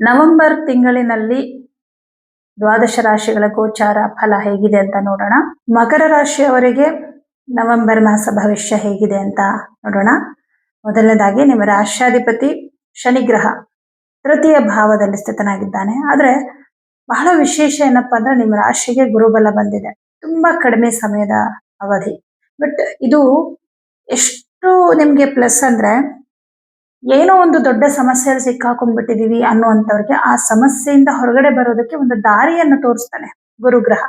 November ತಿಂಗಳಿನಲ್ಲಿ ದ್ವಾದಶ ರಾಶಿಗಳ ಗೋಚಾರ ಫಲ ಹೇಗಿದೆ ಅಂತ ನೋಡೋಣ. ಮಕರ ರಾಶಿಯವರಿಗೆ ನವೆಂಬರ್ ಮಾಸ ಭವಿಷ್ಯ ಹೇಗಿದೆ ಅಂತ ನೋಡೋಣ. ಮೊದಲನೇದಾಗಿ ನಿಮ್ಮ ರಾಷ್ಟ್ರಾಧಿಪತಿ ಶನಿಗ್ರಹ ತೃತೀಯ ಭಾವದಲ್ಲಿ ಸ್ಥಿತನಾಗಿದ್ದಾನೆ. ಆದ್ರೆ ಬಹಳ ವಿಶೇಷ ಏನಪ್ಪಾ ಅಂದ್ರೆ ನಿಮ್ಮ ರಾಶಿಗೆ ಗುರುಬಲ ಬಂದಿದೆ. ತುಂಬಾ ಕಡಿಮೆ ಸಮಯದ ಅವಧಿ. ಬಟ್ ಇದು ಎಷ್ಟು ನಿಮ್ಗೆ ಪ್ಲಸ್ ಅಂದ್ರೆ ಏನೋ ಒಂದು ದೊಡ್ಡ ಸಮಸ್ಯೆಯಲ್ಲಿ ಸಿಕ್ಕಾಕೊಂಡ್ಬಿಟ್ಟಿದೀವಿ ಅನ್ನುವಂಥವ್ರಿಗೆ ಆ ಸಮಸ್ಯೆಯಿಂದ ಹೊರಗಡೆ ಬರೋದಕ್ಕೆ ಒಂದು ದಾರಿಯನ್ನು ತೋರಿಸ್ತಾನೆ ಗುರುಗ್ರಹ.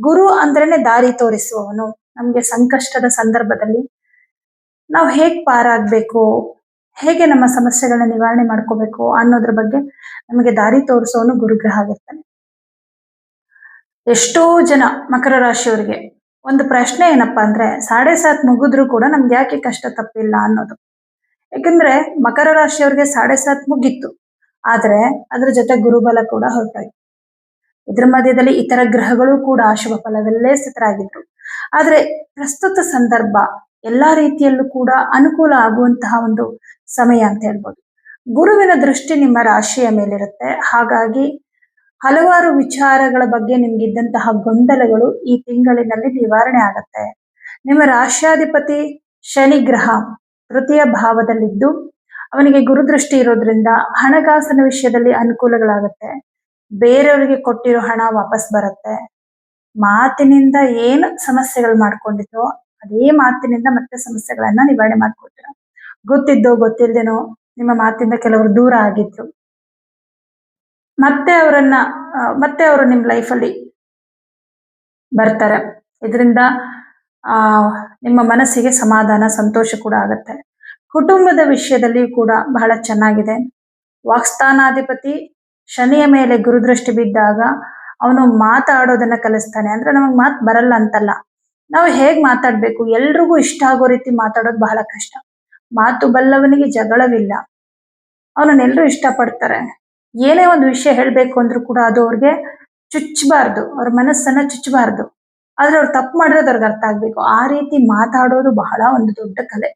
ಗುರು ಅಂದ್ರೇನೆ ದಾರಿ ತೋರಿಸುವವನು. ನಮ್ಗೆ ಸಂಕಷ್ಟದ ಸಂದರ್ಭದಲ್ಲಿ ನಾವು ಹೇಗ್ ಪಾರಾಗ್ಬೇಕು, ಹೇಗೆ ನಮ್ಮ ಸಮಸ್ಯೆಗಳನ್ನ ನಿವಾರಣೆ ಮಾಡ್ಕೋಬೇಕು ಅನ್ನೋದ್ರ ಬಗ್ಗೆ ನಮಗೆ ದಾರಿ ತೋರಿಸೋನು ಗುರುಗ್ರಹ ಆಗಿರ್ತಾನೆ. ಎಷ್ಟೋ ಜನ ಮಕರ ರಾಶಿಯವರಿಗೆ ಒಂದು ಪ್ರಶ್ನೆ ಏನಪ್ಪಾ ಅಂದ್ರೆ, ಸಾಡೆ ಸಾತ್ ಮುಗಿದ್ರು ಕೂಡ ನಮ್ಗೆ ಯಾಕೆ ಕಷ್ಟ ತಪ್ಪಿಲ್ಲ ಅನ್ನೋದು. ಯಾಕಂದ್ರೆ ಮಕರ ರಾಶಿಯವ್ರಿಗೆ ಸಾಡೆ ಸಾತ್ ಮುಗಿತ್ತು ಆದ್ರೆ ಅದ್ರ ಜೊತೆ ಗುರುಬಲ ಕೂಡ ಹೊರಟಾಯ್ತು. ಇದ್ರ ಮಧ್ಯದಲ್ಲಿ ಇತರ ಗ್ರಹಗಳು ಕೂಡ ಶುಭ ಫಲದಲ್ಲೇ ಸ್ಥಿತರಾಗಿದ್ರು. ಆದ್ರೆ ಪ್ರಸ್ತುತ ಸಂದರ್ಭ ಎಲ್ಲಾ ರೀತಿಯಲ್ಲೂ ಕೂಡ ಅನುಕೂಲ ಆಗುವಂತಹ ಒಂದು ಸಮಯ ಅಂತ ಹೇಳ್ಬೋದು. ಗುರುವಿನ ದೃಷ್ಟಿ ನಿಮ್ಮ ರಾಶಿಯ ಮೇಲಿರುತ್ತೆ. ಹಾಗಾಗಿ ಹಲವಾರು ವಿಚಾರಗಳ ಬಗ್ಗೆ ನಿಮ್ಗಿದ್ದಂತಹ ಗೊಂದಲಗಳು ಈ ತಿಂಗಳಿನಲ್ಲಿ ನಿವಾರಣೆ ಆಗತ್ತೆ. ನಿಮ್ಮ ರಾಶ್ಯಾಧಿಪತಿ ಶನಿ ಗ್ರಹ ತೃತೀಯ ಭಾವದಲ್ಲಿದ್ದು ಅವನಿಗೆ ಗುರುದೃಷ್ಟಿ ಇರೋದ್ರಿಂದ ಹಣಕಾಸಿನ ವಿಷಯದಲ್ಲಿ ಅನುಕೂಲಗಳಾಗತ್ತೆ. ಬೇರೆಯವರಿಗೆ ಕೊಟ್ಟಿರೋ ಹಣ ವಾಪಸ್ ಬರುತ್ತೆ. ಮಾತಿನಿಂದ ಏನು ಸಮಸ್ಯೆಗಳು ಮಾಡ್ಕೊಂಡಿದ್ರೋ ಅದೇ ಮಾತಿನಿಂದ ಮತ್ತೆ ಸಮಸ್ಯೆಗಳನ್ನ ನಿವಾರಣೆ ಮಾಡ್ಕೊಟ್ರು ಗೊತ್ತಿದ್ದೋ ಗೊತ್ತಿಲ್ದೇನೋ ನಿಮ್ಮ ಮಾತಿಂದ ಕೆಲವರು ದೂರ ಆಗಿದ್ರು. ಮತ್ತೆ ಅವರನ್ನ ಮತ್ತೆ ಅವರು ನಿಮ್ ಲೈಫಲ್ಲಿ ಬರ್ತಾರೆ. ಇದರಿಂದ, ಆ ನಿಮ್ಮ ಮನಸ್ಸಿಗೆ ಸಮಾಧಾನ, ಸಂತೋಷ ಕೂಡ ಆಗುತ್ತೆ. ಕುಟುಂಬದ ವಿಷಯದಲ್ಲಿ ಕೂಡ ಬಹಳ ಚೆನ್ನಾಗಿದೆ. ವಾಕ್ಸ್ಥಾನಾಧಿಪತಿ ಶನಿಯ ಮೇಲೆ ಗುರುದೃಷ್ಟಿ ಬಿದ್ದಾಗ ಅವನು ಮಾತಾಡೋದನ್ನ ಕಲಿಸ್ತಾನೆ. ಅಂದ್ರೆ ನಮಗ್ ಮಾತು ಬರಲ್ಲ ಅಂತಲ್ಲ. ನಾವು ಹೇಗ್ ಮಾತಾಡ್ಬೇಕು? ಎಲ್ರಿಗೂ ಇಷ್ಟ ಆಗೋ ರೀತಿ ಮಾತಾಡೋದು ಬಹಳ ಕಷ್ಟ. ಮಾತು ಬಲ್ಲವನಿಗೆ ಜಗಳವಿಲ್ಲ. ಅವನನ್ನೆಲ್ಲರೂ ಇಷ್ಟಪಡ್ತಾರೆ. ಏನೇ ಒಂದು ವಿಷಯ ಹೇಳ್ಬೇಕು ಅಂದ್ರೂ ಕೂಡ ಅದು ಅವ್ರಿಗೆ ಚುಚ್ಚಬಾರ್ದು ಅವ್ರ ಮನಸ್ಸನ್ನ ಚುಚ್ಚಬಾರ್ದು ಆದ್ರೆ ಅವ್ರು ತಪ್ಪು ಮಾಡಿರೋದು ಅವ್ರಿಗೆ ಅರ್ಥ ಆಗ್ಬೇಕು. ಆ ರೀತಿ ಮಾತಾಡೋದು ಬಹಳ ಒಂದು ದೊಡ್ಡ ಕಲೆ.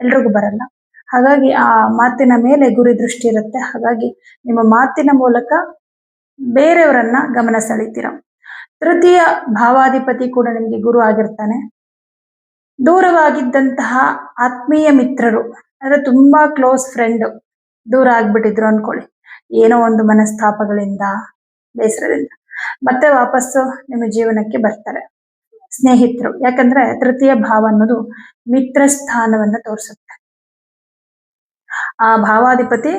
ಎಲ್ರಿಗೂ ಬರಲ್ಲ. ಹಾಗಾಗಿ ಆ ಮಾತಿನ ಮೇಲೆ ಗುರಿ ದೃಷ್ಟಿ ಇರುತ್ತೆ. ಹಾಗಾಗಿ ನಿಮ್ಮ ಮಾತಿನ ಮೂಲಕ ಬೇರೆಯವರನ್ನ ಗಮನ ಸೆಳಿತೀರ. ತೃತೀಯ ಭಾವಾಧಿಪತಿ ಕೂಡ ನಿಮ್ಗೆ ಗುರು ಆಗಿರ್ತಾನೆ. ದೂರವಾಗಿದ್ದಂತಹ ಆತ್ಮೀಯ ಮಿತ್ರರು ಅಂದ್ರೆ ತುಂಬಾ ಕ್ಲೋಸ್ ಫ್ರೆಂಡ್ ದೂರ ಆಗ್ಬಿಟ್ಟಿದ್ರು ಅನ್ಕೊಳ್ಳಿ. ಏನೋ ಒಂದು ಮನಸ್ತಾಪಗಳಿಂದ, ಬೇಸರದಿಂದ. ಮತ್ತೆ ವಾಪಸ್ಸು ನಿಮ್ಮ ಜೀವನಕ್ಕೆ ಬರ್ತಾರೆ. ಸ್ನೇಹಿತರು. ಯಾಕಂದ್ರೆ ತೃತೀಯ ಭಾವ ಅನ್ನೋದು ಮಿತ್ರ ಸ್ಥಾನವನ್ನ ತೋರಿಸುತ್ತೆ. ಆ ಭಾವಾಧಿಪತಿ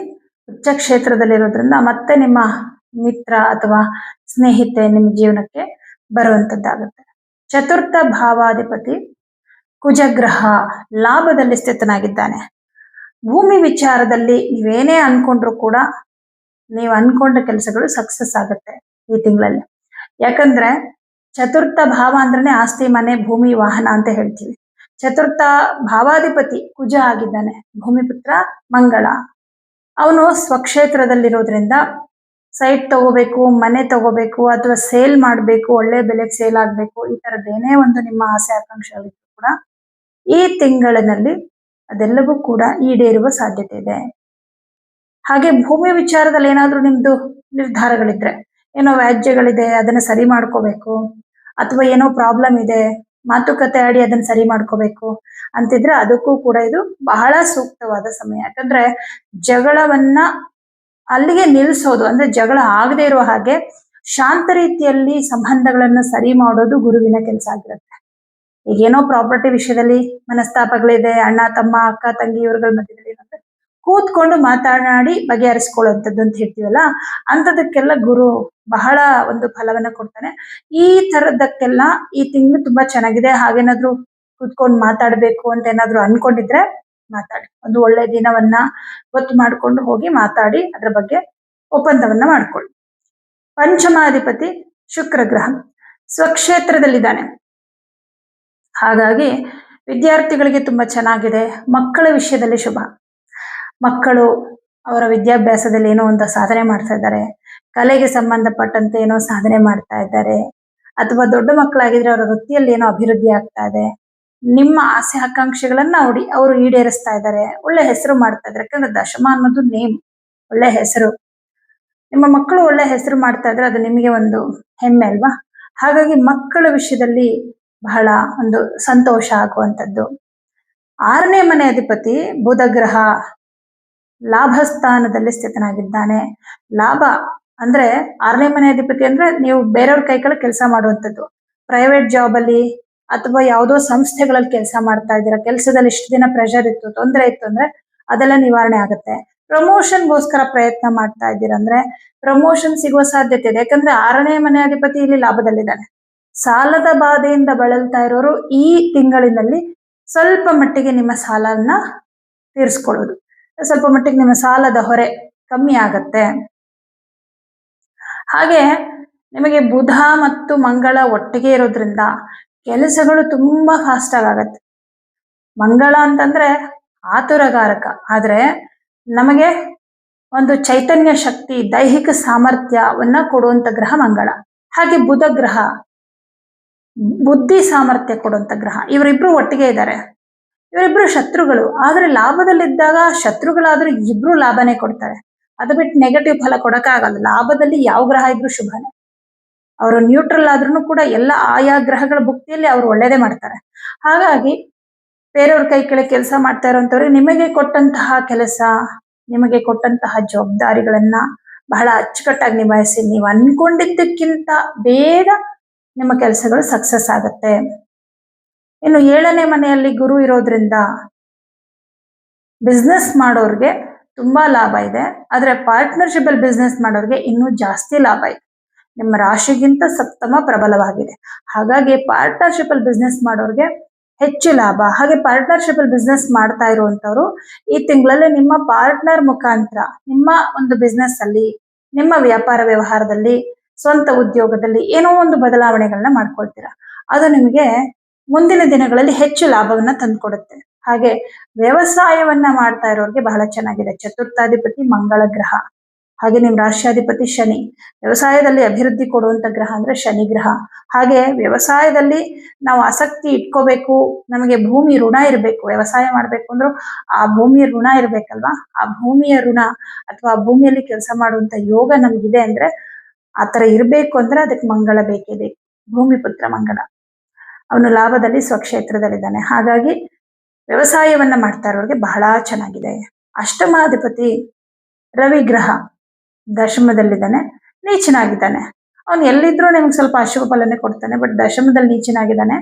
ಉಚ್ಚ ಕ್ಷೇತ್ರದಲ್ಲಿರೋದ್ರಿಂದ ಮತ್ತೆ ನಿಮ್ಮ ಮಿತ್ರ ಅಥವಾ ಸ್ನೇಹಿತೆ ನಿಮ್ಮ ಜೀವನಕ್ಕೆ ಬರುವಂತದ್ದಾಗುತ್ತೆ. ಚತುರ್ಥ ಭಾವಾಧಿಪತಿ ಕುಜಗ್ರಹ ಲಾಭದಲ್ಲಿ ಸ್ಥಿತನಾಗಿದ್ದಾನೆ. ಭೂಮಿ ವಿಚಾರದಲ್ಲಿ ನೀವೇನೇ ಅನ್ಕೊಂಡ್ರು ಕೂಡ ನೀವು ಅನ್ಕೊಂಡ ಕೆಲಸಗಳು ಸಕ್ಸಸ್ ಆಗುತ್ತೆ ಈ ತಿಂಗಳಲ್ಲಿ. ಯಾಕಂದ್ರೆ ಚತುರ್ಥ ಭಾವ ಅಂದ್ರೆ ಆಸ್ತಿ, ಮನೆ, ಭೂಮಿ, ವಾಹನ ಅಂತ ಹೇಳ್ತೀವಿ. ಚತುರ್ಥ ಭಾವಾಧಿಪತಿ ಕುಜ ಆಗಿದ್ದಾನೆ. ಭೂಮಿಪುತ್ರ ಮಂಗಳ. ಅವನು ಸ್ವಕ್ಷೇತ್ರದಲ್ಲಿರೋದ್ರಿಂದ ಸೈಟ್ ತಗೋಬೇಕು, ಮನೆ ತಗೋಬೇಕು, ಅಥವಾ ಸೇಲ್ ಮಾಡಬೇಕು, ಒಳ್ಳೆ ಬೆಲೆಗೆ ಸೇಲ್ ಆಗಬೇಕು, ಈ ಥರದ್ದೇನೇ ಒಂದು ನಿಮ್ಮ ಆಸೆ ಆಕಾಂಕ್ಷೆಗಳಿದ್ರು ಕೂಡ ಈ ತಿಂಗಳಿನಲ್ಲಿ ಅದೆಲ್ಲವೂ ಕೂಡ ಈಡೇರುವ ಸಾಧ್ಯತೆ ಇದೆ. ಹಾಗೆ ಭೂಮಿ ವಿಚಾರದಲ್ಲಿ ಏನಾದರೂ ನಿಮ್ಮದು ನಿರ್ಧಾರಗಳಿದ್ರೆ, ಏನೋ ವ್ಯಾಜ್ಯಗಳಿದೆ, ಅದನ್ನ ಸರಿ ಮಾಡ್ಕೋಬೇಕು ಅಥವಾ ಏನೋ ಪ್ರಾಬ್ಲಮ್ ಇದೆ, ಮಾತುಕತೆ ಆಡಿ ಅದನ್ನ ಸರಿ ಮಾಡ್ಕೋಬೇಕು ಅಂತಿದ್ರೆ ಅದಕ್ಕೂ ಕೂಡ ಇದು ಬಹಳ ಸೂಕ್ತವಾದ ಸಮಯ. ಯಾಕಂದ್ರೆ ಜಗಳವನ್ನ ಅಲ್ಲಿಗೆ ನಿಲ್ಸೋದು, ಅಂದ್ರೆ ಜಗಳ ಆಗದೆ ಇರುವ ಹಾಗೆ ಶಾಂತ ರೀತಿಯಲ್ಲಿ ಸಂಬಂಧಗಳನ್ನ ಸರಿ ಮಾಡೋದು ಗುರುವಿನ ಕೆಲಸ ಆಗಿರುತ್ತೆ. ಈಗೇನೋ ಪ್ರಾಪರ್ಟಿ ವಿಷಯದಲ್ಲಿ ಮನಸ್ತಾಪಗಳಿದೆ, ಅಣ್ಣ, ತಮ್ಮ, ಅಕ್ಕ, ತಂಗಿ ಇವ್ರಗಳ ಮಧ್ಯದಲ್ಲಿ ಏನಂದ್ರೆ ಕೂತ್ಕೊಂಡು ಮಾತನಾಡಿ ಬಗೆಹರಿಸ್ಕೊಳ್ಳುವಂಥದ್ದು ಅಂತ ಹೇಳ್ತೀವಲ್ಲ, ಅಂಥದಕ್ಕೆಲ್ಲ ಗುರು ಬಹಳ ಒಂದು ಫಲವನ್ನ ಕೊಡ್ತಾನೆ. ಈ ತರದಕ್ಕೆಲ್ಲ ಈ ತಿಂಗಳು ತುಂಬಾ ಚೆನ್ನಾಗಿದೆ. ಹಾಗೇನಾದ್ರು ಕುತ್ಕೊಂಡು ಮಾತಾಡ್ಬೇಕು ಅಂತ ಏನಾದ್ರು ಅನ್ಕೊಂಡಿದ್ರೆ ಮಾತಾಡಿ. ಒಂದು ಒಳ್ಳೆ ದಿನವನ್ನ ಗೊತ್ತು ಮಾಡ್ಕೊಂಡು ಹೋಗಿ ಮಾತಾಡಿ, ಅದ್ರ ಬಗ್ಗೆ ಒಪ್ಪಂದವನ್ನ ಮಾಡ್ಕೊಳ್ಳಿ. ಪಂಚಮಾಧಿಪತಿ ಶುಕ್ರ ಗ್ರಹ ಸ್ವಕ್ಷೇತ್ರದಲ್ಲಿದ್ದಾನೆ. ಹಾಗಾಗಿ ವಿದ್ಯಾರ್ಥಿಗಳಿಗೆ ತುಂಬಾ ಚೆನ್ನಾಗಿದೆ. ಮಕ್ಕಳ ವಿಷಯದಲ್ಲಿ ಶುಭ. ಮಕ್ಕಳು ಅವರ ವಿದ್ಯಾಭ್ಯಾಸದಲ್ಲಿ ಏನೋ ಒಂದು ಸಾಧನೆ ಮಾಡ್ತಾ ಇದ್ದಾರೆ. ಕಲೆಗೆ ಸಂಬಂಧಪಟ್ಟಂತೆ ಏನೋ ಸಾಧನೆ ಮಾಡ್ತಾ ಇದ್ದಾರೆ. ಅಥವಾ ದೊಡ್ಡ ಮಕ್ಕಳಾಗಿದ್ರೆ ಅವರ ವೃತ್ತಿಯಲ್ಲಿ ಏನೋ ಅಭಿವೃದ್ಧಿ ಆಗ್ತಾ ಇದೆ. ನಿಮ್ಮ ಆಸೆ ಆಕಾಂಕ್ಷೆಗಳನ್ನ ನೋಡಿ ಅವರು ಈಡೇರಿಸ್ತಾ ಇದ್ದಾರೆ. ಒಳ್ಳೆ ಹೆಸರು ಮಾಡ್ತಾ ಇದ್ದಾರೆ. ಯಾಕಂದ್ರೆ ದಶಮ ಅನ್ನೋದು ನೇಮ್ ಒಳ್ಳೆ ಹೆಸರು. ನಿಮ್ಮ ಮಕ್ಕಳು ಒಳ್ಳೆ ಹೆಸರು ಮಾಡ್ತಾ ಇದ್ರೆ ಅದು ನಿಮಗೆ ಒಂದು ಹೆಮ್ಮೆ ಅಲ್ವಾ? ಹಾಗಾಗಿ ಮಕ್ಕಳ ವಿಷಯದಲ್ಲಿ ಬಹಳ ಒಂದು ಸಂತೋಷ ಆಗುವಂಥದ್ದು. ಆರನೇ ಮನೆ ಅಧಿಪತಿ ಬುಧ ಗ್ರಹ ಲಾಭ ಸ್ಥಾನದಲ್ಲಿ ಸ್ಥಿತನಾಗಿದ್ದಾನೆ. ಲಾಭ ಅಂದ್ರೆ ಆರನೇ ಮನೆ ಅಧಿಪತಿ ಅಂದ್ರೆ ನೀವು ಬೇರೆಯವ್ರ ಕೈ ಕೆಲಸ ಮಾಡುವಂಥದ್ದು. ಪ್ರೈವೇಟ್ ಜಾಬ್ ಅಲ್ಲಿ ಅಥವಾ ಯಾವುದೋ ಸಂಸ್ಥೆಗಳಲ್ಲಿ ಕೆಲಸ ಮಾಡ್ತಾ ಇದ್ದೀರಾ, ಕೆಲಸದಲ್ಲಿ ಇಷ್ಟು ದಿನ ಪ್ರೆಷರ್ ಇತ್ತು, ತೊಂದರೆ ಇತ್ತು ಅಂದ್ರೆ ಅದೆಲ್ಲ ನಿವಾರಣೆ ಆಗುತ್ತೆ. ಪ್ರಮೋಷನ್ಗೋಸ್ಕರ ಪ್ರಯತ್ನ ಮಾಡ್ತಾ ಇದ್ದೀರಾ ಅಂದ್ರೆ ಪ್ರಮೋಷನ್ ಸಿಗುವ ಸಾಧ್ಯತೆ ಇದೆ. ಯಾಕಂದ್ರೆ ಆರನೇ ಮನೆ ಅಧಿಪತಿ ಇಲ್ಲಿ ಲಾಭದಲ್ಲಿದ್ದಾನೆ. ಸಾಲದ ಬಾಧೆಯಿಂದ ಬಳಲ್ತಾ ಇರೋರು ಈ ತಿಂಗಳಿನಲ್ಲಿ ಸ್ವಲ್ಪ ಮಟ್ಟಿಗೆ ನಿಮ್ಮ ಸಾಲನ್ನ ತೀರಿಸ್ಕೊಳ್ಳೋದು. ಸ್ವಲ್ಪ ಮಟ್ಟಿಗೆ ನಿಮ್ಮ ಸಾಲದ ಹೊರೆ ಕಮ್ಮಿ ಆಗತ್ತೆ. ಹಾಗೆ ನಿಮಗೆ ಬುಧ ಮತ್ತು ಮಂಗಳ ಒಟ್ಟಿಗೆ ಇರೋದ್ರಿಂದ ಕೆಲಸಗಳು ತುಂಬಾ ಫಾಸ್ಟ್ ಆಗತ್ತೆ. ಮಂಗಳ ಅಂತಂದ್ರೆ ಆತುರಗಾರಕ. ಆದ್ರೆ ನಮಗೆ ಒಂದು ಚೈತನ್ಯ ಶಕ್ತಿ, ದೈಹಿಕ ಸಾಮರ್ಥ್ಯವನ್ನ ಕೊಡುವಂತ ಗ್ರಹ ಮಂಗಳ. ಹಾಗೆ ಬುಧ ಗ್ರಹ, ಬುದ್ಧಿ ಸಾಮರ್ಥ್ಯ ಕೊಡುವಂತ ಗ್ರಹ. ಇವರಿಬ್ರು ಒಟ್ಟಿಗೆ ಇದ್ದಾರೆ. ಇವರಿಬ್ರು ಶತ್ರುಗಳು. ಆದ್ರೆ ಲಾಭದಲ್ಲಿದ್ದಾಗ ಶತ್ರುಗಳಾದ್ರೂ ಇಬ್ರು ಲಾಭನೇ ಕೊಡ್ತಾರೆ. ಅದು ಬಿಟ್ಟು ನೆಗೆಟಿವ್ ಫಲ ಕೊಡಕ್ಕಾಗಲ್ಲ. ಲಾಭದಲ್ಲಿ ಯಾವ ಗ್ರಹ ಇದ್ರು ಶುಭನೇ. ಅವರು ನ್ಯೂಟ್ರಲ್ ಆದ್ರೂ ಕೂಡ ಎಲ್ಲ ಆಯಾ ಗ್ರಹಗಳ ಭುಕ್ತಿಯಲ್ಲಿ ಅವ್ರು ಒಳ್ಳೇದೇ ಮಾಡ್ತಾರೆ. ಹಾಗಾಗಿ ಬೇರೆಯವ್ರ ಕೈ ಕೆಳಗೆ ಕೆಲಸ ಮಾಡ್ತಾ ಇರೋಂಥವ್ರಿಗೆ ನಿಮಗೆ ಕೊಟ್ಟಂತಹ ಕೆಲಸ, ನಿಮಗೆ ಕೊಟ್ಟಂತಹ ಜವಾಬ್ದಾರಿಗಳನ್ನ ಬಹಳ ಅಚ್ಚುಕಟ್ಟಾಗಿ ನಿಭಾಯಿಸಿ ನೀವು ಅನ್ಕೊಂಡಿದ್ದಕ್ಕಿಂತ ಬೇಗ ನಿಮ್ಮ ಕೆಲಸಗಳು ಸಕ್ಸಸ್ ಆಗುತ್ತೆ. ಇನ್ನು ಏಳನೇ ಮನೆಯಲ್ಲಿ ಗುರು ಇರೋದ್ರಿಂದ ಬಿಸ್ನೆಸ್ ಮಾಡೋರ್ಗೆ ತುಂಬಾ ಲಾಭ ಇದೆ. ಆದ್ರೆ ಪಾರ್ಟ್ನರ್ಶಿಪ್ ಅಲ್ಲಿ ಬಿಸ್ನೆಸ್ ಮಾಡೋರಿಗೆ ಇನ್ನೂ ಜಾಸ್ತಿ ಲಾಭ ಇದೆ. ನಿಮ್ಮ ರಾಶಿಗಿಂತ ಸಪ್ತಮ ಪ್ರಬಲವಾಗಿದೆ. ಹಾಗಾಗಿ ಪಾರ್ಟ್ನರ್ಶಿಪ್ ಅಲ್ಲಿ ಬಿಸ್ನೆಸ್ ಮಾಡೋರಿಗೆ ಹೆಚ್ಚು ಲಾಭ. ಹಾಗೆ ಪಾರ್ಟ್ನರ್ಶಿಪ್ ಅಲ್ಲಿ ಬಿಸ್ನೆಸ್ ಮಾಡ್ತಾ ಇರುವಂತವ್ರು ಈ ತಿಂಗಳಲ್ಲಿ ನಿಮ್ಮ ಪಾರ್ಟ್ನರ್ ಮುಖಾಂತರ ನಿಮ್ಮ ಒಂದು ಬಿಸ್ನೆಸ್ ಅಲ್ಲಿ, ನಿಮ್ಮ ವ್ಯಾಪಾರ ವ್ಯವಹಾರದಲ್ಲಿ, ಸ್ವಂತ ಉದ್ಯೋಗದಲ್ಲಿ ಏನೋ ಒಂದು ಬದಲಾವಣೆಗಳನ್ನ ಮಾಡ್ಕೊಳ್ತೀರಾ. ಅದು ನಿಮಗೆ ಮುಂದಿನ ದಿನಗಳಲ್ಲಿ ಹೆಚ್ಚು ಲಾಭವನ್ನ ತಂದುಕೊಡುತ್ತೆ. ಹಾಗೆ ವ್ಯವಸಾಯವನ್ನ ಮಾಡ್ತಾ ಇರೋರಿಗೆ ಬಹಳ ಚೆನ್ನಾಗಿದೆ. ಚತುರ್ಥಾಧಿಪತಿ, ಮಂಗಳ ಗ್ರಹ. ಹಾಗೆ ನಿಮ್ ರಾಷ್ಟ್ರಾಧಿಪತಿ ಶನಿ. ವ್ಯವಸಾಯದಲ್ಲಿ ಅಭಿವೃದ್ಧಿ ಕೊಡುವಂತ ಗ್ರಹ ಅಂದ್ರೆ ಶನಿ ಗ್ರಹ. ಹಾಗೆ ವ್ಯವಸಾಯದಲ್ಲಿ ನಾವು ಆಸಕ್ತಿ ಇಟ್ಕೋಬೇಕು, ನಮಗೆ ಭೂಮಿ ಋಣ ಇರಬೇಕು. ವ್ಯವಸಾಯ ಮಾಡ್ಬೇಕು ಅಂದ್ರೂ ಆ ಭೂಮಿಯ ಋಣ ಇರ್ಬೇಕಲ್ವಾ? ಆ ಭೂಮಿಯ ಋಣ ಅಥವಾ ಭೂಮಿಯಲ್ಲಿ ಕೆಲಸ ಮಾಡುವಂತ ಯೋಗ ನಮ್ಗಿದೆ ಅಂದ್ರೆ ಆತರ ಇರ್ಬೇಕು ಅಂದ್ರೆ ಅದಕ್ಕೆ ಮಂಗಳ ಬೇಕೇ ಬೇಕು. ಭೂಮಿ ಪುತ್ರ ಮಂಗಳ. ಅವನು ಲಾಭದಲ್ಲಿ ಸ್ವಕ್ಷೇತ್ರದಲ್ಲಿದ್ದಾನೆ. ಹಾಗಾಗಿ ವ್ಯವಸಾಯವನ್ನ ಮಾಡ್ತಾ ಇರೋರಿಗೆ ಬಹಳ ಚೆನ್ನಾಗಿದೆ. ಅಷ್ಟಮಾಧಿಪತಿ ರವಿ ಗ್ರಹ ದಶಮದಲ್ಲಿದ್ದಾನೆ, ನೀಚನಾಗಿದ್ದಾನೆ. ಅವನು ಎಲ್ಲಿದ್ರೂ ನಿಮ್ಗೆ ಸ್ವಲ್ಪ ಅಶುಭ ಫಲನೆ ಕೊಡ್ತಾನೆ, ಬಟ್ ದಶಮದಲ್ಲಿ ನೀಚನಾಗಿದ್ದಾನೆ.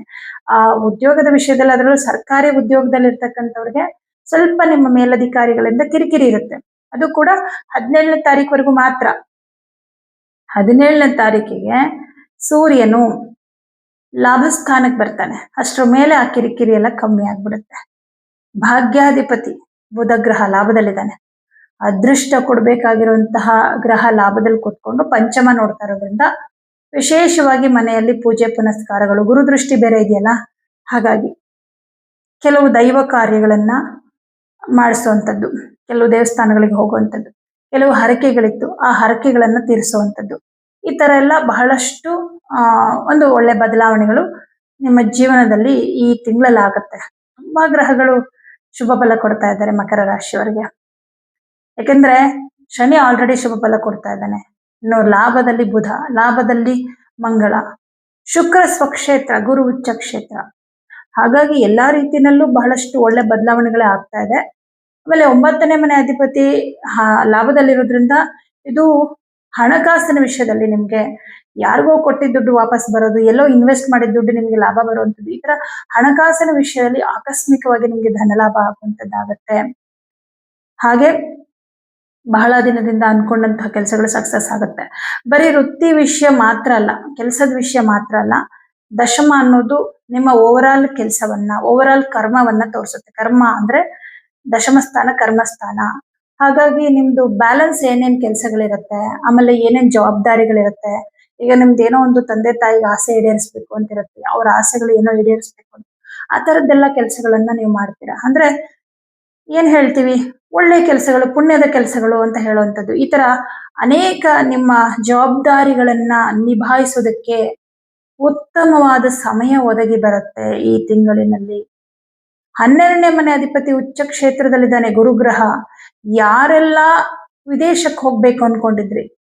ಆ ಉದ್ಯೋಗದ ವಿಷಯದಲ್ಲಿ ಅದರಲ್ಲೂ ಸರ್ಕಾರಿ ಉದ್ಯೋಗದಲ್ಲಿ ಇರ್ತಕ್ಕಂಥವ್ರಿಗೆ ಸ್ವಲ್ಪ ನಿಮ್ಮ ಮೇಲಧಿಕಾರಿಗಳಿಂದ ಕಿರಿಕಿರಿ ಇರುತ್ತೆ. ಅದು ಕೂಡ ಹದಿನೇಳನೇ ತಾರೀಕುವರೆಗೂ ಮಾತ್ರ. ಹದಿನೇಳನೇ ತಾರೀಕಿಗೆ ಸೂರ್ಯನು ಲಾಭಸ್ಥಾನಕ್ಕೆ ಬರ್ತಾನೆ. ಅಷ್ಟರ ಮೇಲೆ ಆ ಕಿರಿಕಿರಿ ಎಲ್ಲ ಕಮ್ಮಿ ಆಗ್ಬಿಡುತ್ತೆ. ಭಾಗ್ಯಾಧಿಪತಿ ಬುಧ ಗ್ರಹ ಲಾಭದಲ್ಲಿದ್ದಾನೆ. ಅದೃಷ್ಟ ಕೊಡ್ಬೇಕಾಗಿರುವಂತಹ ಗ್ರಹ ಲಾಭದಲ್ಲಿ ಕೂತ್ಕೊಂಡು ಪಂಚಮ ನೋಡ್ತಾ ಇರೋದ್ರಿಂದ ವಿಶೇಷವಾಗಿ ಮನೆಯಲ್ಲಿ ಪೂಜೆ ಪುನಸ್ಕಾರಗಳು, ಗುರುದೃಷ್ಟಿ ಬೇರೆ ಇದೆಯಲ್ಲ? ಹಾಗಾಗಿ ಕೆಲವು ದೈವ ಕಾರ್ಯಗಳನ್ನ ಮಾಡಿಸುವಂಥದ್ದು, ಕೆಲವು ದೇವಸ್ಥಾನಗಳಿಗೆ ಹೋಗುವಂಥದ್ದು, ಕೆಲವು ಹರಕೆಗಳಿತ್ತು, ಆ ಹರಕೆಗಳನ್ನ ತೀರಿಸುವಂಥದ್ದು. ಈ ತರ ಎಲ್ಲ ಬಹಳಷ್ಟು ಒಂದು ಒಳ್ಳೆ ಬದಲಾವಣೆಗಳು ನಿಮ್ಮ ಜೀವನದಲ್ಲಿ ಈ ತಿಂಗಳಲ್ಲಾಗತ್ತೆ. ತುಂಬಾ ಗ್ರಹಗಳು ಶುಭ ಫಲ ಕೊಡ್ತಾ ಇದ್ದಾರೆ ಮಕರ ರಾಶಿಯವರಿಗೆ. ಯಾಕೆಂದ್ರೆ ಶನಿ ಆಲ್ರೆಡಿ ಶುಭ ಫಲ ಕೊಡ್ತಾ ಇದ್ದಾನೆ. ಇನ್ನು ಲಾಭದಲ್ಲಿ ಬುಧ, ಲಾಭದಲ್ಲಿ ಮಂಗಳ, ಶುಕ್ರ ಸ್ವಕ್ಷೇತ್ರ, ಗುರು ಉಚ್ಚ ಕ್ಷೇತ್ರ. ಹಾಗಾಗಿ ಎಲ್ಲಾ ರೀತಿಯಲ್ಲೂ ಬಹಳಷ್ಟು ಒಳ್ಳೆ ಬದಲಾವಣೆಗಳೇ ಆಗ್ತಾ ಇದೆ. ಆಮೇಲೆ ಒಂಬತ್ತನೇ ಮನೆ ಅಧಿಪತಿ ಲಾಭದಲ್ಲಿರೋದ್ರಿಂದ ಇದು ಹಣಕಾಸಿನ ವಿಷಯದಲ್ಲಿ ನಿಮ್ಗೆ ಯಾರಿಗೋ ಕೊಟ್ಟಿದ್ದ ದುಡ್ಡು ವಾಪಸ್ ಬರೋದು, ಎಲ್ಲೋ ಇನ್ವೆಸ್ಟ್ ಮಾಡಿದ ದುಡ್ಡು ನಿಮಗೆ ಲಾಭ ಬರುವಂಥದ್ದು, ಈ ತರ ಹಣಕಾಸಿನ ವಿಷಯದಲ್ಲಿ ಆಕಸ್ಮಿಕವಾಗಿ ನಿಮಗೆ ಧನ ಲಾಭ ಆಗುವಂಥದ್ದಾಗತ್ತೆ. ಹಾಗೆ ಬಹಳ ದಿನದಿಂದ ಅನ್ಕೊಂಡಂತಹ ಕೆಲಸಗಳು ಸಕ್ಸಸ್ ಆಗುತ್ತೆ. ಬರೀ ವೃತ್ತಿ ವಿಷಯ ಮಾತ್ರ ಅಲ್ಲ, ಕೆಲಸದ ವಿಷಯ ಮಾತ್ರ ಅಲ್ಲ, ದಶಮ ಅನ್ನೋದು ನಿಮ್ಮ ಓವರ್ ಆಲ್ ಕೆಲಸವನ್ನ ಓವರ್ ಆಲ್ ಕರ್ಮವನ್ನ ತೋರಿಸುತ್ತೆ. ಕರ್ಮ ಅಂದ್ರೆ ದಶಮ ಸ್ಥಾನ ಕರ್ಮಸ್ಥಾನ ಹಾಗಾಗಿ ನಿಮ್ದು ಬ್ಯಾಲೆನ್ಸ್ ಏನೇನ್ ಕೆಲಸಗಳಿರುತ್ತೆ, ಆಮೇಲೆ ಏನೇನ್ ಜವಾಬ್ದಾರಿಗಳಿರುತ್ತೆ ಈಗ ನಿಮ್ದು ಏನೋ ಒಂದು ತಂದೆ ತಾಯಿಗೆ ಆಸೆ ಈಡೇರಿಸ್ಬೇಕು ಅಂತ ಇರುತ್ತೆ ಅವ್ರ ಆಸೆಗಳು ಏನೋ ಈಡೇರಿಸ್ಬೇಕು ಅಂತ. ಆ ತರದ್ದೆಲ್ಲ ಕೆಲಸಗಳನ್ನ ನೀವು ಮಾಡ್ತೀರಾ? ಅಂದ್ರೆ ಏನ್ ಹೇಳ್ತೀವಿ? ಒಳ್ಳೆ ಕೆಲಸಗಳು, ಪುಣ್ಯದ ಕೆಲಸಗಳು ಅಂತ ಹೇಳುವಂಥದ್ದು. ಈ ತರ ಅನೇಕ ನಿಮ್ಮ ಜವಾಬ್ದಾರಿಗಳನ್ನ ನಿಭಾಯಿಸೋದಕ್ಕೆ ಉತ್ತಮವಾದ ಸಮಯ ಒದಗಿ ಬರುತ್ತೆ ಈ ತಿಂಗಳಿನಲ್ಲಿ. ಹನ್ನೆರಡನೇ ಮನೆ ಅಧಿಪತಿ ಉಚ್ಚ ಕ್ಷೇತ್ರದಲ್ಲಿದ್ದಾನೆ ಗುರುಗ್ರಹ. ಯಾರೆಲ್ಲ ವಿದೇಶಕ್ಕೆ ಹೋಗ್ಬೇಕು ಅನ್ಕೊಂಡಿದ್ರಿ?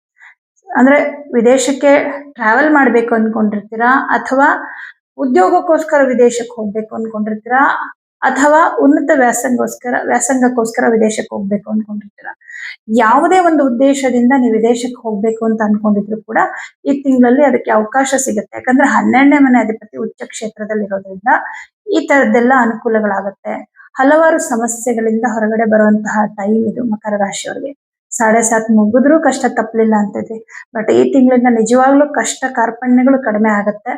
ಅಂದ್ರೆ ವಿದೇಶಕ್ಕೆ ಟ್ರಾವೆಲ್ ಮಾಡ್ಬೇಕು ಅಂದ್ಕೊಂಡಿರ್ತೀರಾ ಅಥವಾ ಉದ್ಯೋಗಕ್ಕೋಸ್ಕರ ವಿದೇಶಕ್ಕೆ ಹೋಗ್ಬೇಕು ಅಂದ್ಕೊಂಡಿರ್ತೀರಾ ಅಥವಾ ಉನ್ನತ ವ್ಯಾಸಂಗೋಸ್ಕರ, ವ್ಯಾಸಂಗಕ್ಕೋಸ್ಕರ ವಿದೇಶಕ್ಕೆ ಹೋಗ್ಬೇಕು ಅನ್ಕೊಂಡಿರ್ತೀರ? ಯಾವುದೇ ಒಂದು ಉದ್ದೇಶದಿಂದ ನೀವು ವಿದೇಶಕ್ಕೆ ಹೋಗ್ಬೇಕು ಅಂತ ಅನ್ಕೊಂಡಿದ್ರು ಕೂಡ ಈ ತಿಂಗಳಲ್ಲಿ ಅದಕ್ಕೆ ಅವಕಾಶ ಸಿಗುತ್ತೆ. ಯಾಕಂದ್ರೆ ಹನ್ನೆರಡನೇ ಮನೆ ಅಧಿಪತಿ ಉಚ್ಚ ಕ್ಷೇತ್ರದಲ್ಲಿ ಇರೋದ್ರಿಂದ ಈ ತರದ್ದೆಲ್ಲ ಅನುಕೂಲಗಳಾಗುತ್ತೆ. ಹಲವಾರು ಸಮಸ್ಯೆಗಳಿಂದ ಹೊರಗಡೆ ಬರುವಂತಹ ಟೈಮ್ ಇದು ಮಕರ ರಾಶಿಯವರಿಗೆ. ಸಾಡೆ ಸಾತ್ ಮುಗಿದ್ರು ಕಷ್ಟ ತಪ್ಪಲಿಲ್ಲ ಅಂತೈತಿ ಬಟ್ ಈ ತಿಂಗಳಿಂದ ನಿಜವಾಗ್ಲೂ ಕಷ್ಟ ಕಾರ್ಪಣ್ಯಗಳು ಕಡಿಮೆ ಆಗುತ್ತೆ.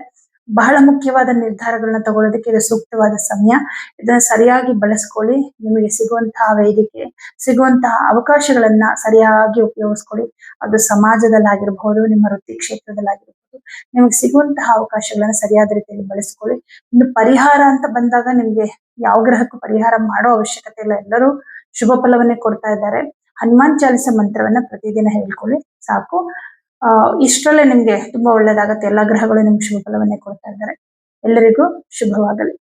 ಬಹಳ ಮುಖ್ಯವಾದ ನಿರ್ಧಾರಗಳನ್ನ ತಗೊಳ್ಳೋದಕ್ಕೆ ಇದು ಸೂಕ್ತವಾದ ಸಮಯ. ಇದನ್ನ ಸರಿಯಾಗಿ ಬಳಸ್ಕೊಳ್ಳಿ. ನಿಮಗೆ ಸಿಗುವಂತಹ ವೇದಿಕೆ, ಸಿಗುವಂತಹ ಅವಕಾಶಗಳನ್ನ ಸರಿಯಾಗಿ ಉಪಯೋಗಿಸ್ಕೊಳ್ಳಿ. ಅದು ಸಮಾಜದಲ್ಲಾಗಿರ್ಬಹುದು, ನಿಮ್ಮ ವೃತ್ತಿ ಕ್ಷೇತ್ರದಲ್ಲಾಗಿರ್ಬಹುದು. ನಿಮಗೆ ಸಿಗುವಂತಹ ಅವಕಾಶಗಳನ್ನ ಸರಿಯಾದ ರೀತಿಯಲ್ಲಿ ಬಳಸ್ಕೊಳ್ಳಿ. ಇನ್ನು ಪರಿಹಾರ ಅಂತ ಬಂದಾಗ ನಿಮ್ಗೆ ಯಾವ ಗ್ರಹಕ್ಕೂ ಪರಿಹಾರ ಮಾಡೋ ಅವಶ್ಯಕತೆ ಇಲ್ಲ. ಎಲ್ಲರೂ ಶುಭ ಫಲವನ್ನೇ ಕೊಡ್ತಾ ಇದ್ದಾರೆ. ಹನುಮಾನ್ ಚಾಲಿಸ ಮಂತ್ರವನ್ನ ಪ್ರತಿದಿನ ಹೇಳ್ಕೊಳ್ಳಿ, ಸಾಕು. ಇಷ್ಟರಲ್ಲೇ ನಿಮ್ಗೆ ತುಂಬಾ ಒಳ್ಳೇದಾಗತ್ತೆ. ಎಲ್ಲಾ ಗ್ರಹಗಳು ನಿಮ್ಗೆ ಶುಭ ಫಲವನ್ನೇ ಕೊಡ್ತಾ ಇದ್ದಾರೆ. ಎಲ್ಲರಿಗೂ ಶುಭವಾಗಲಿ.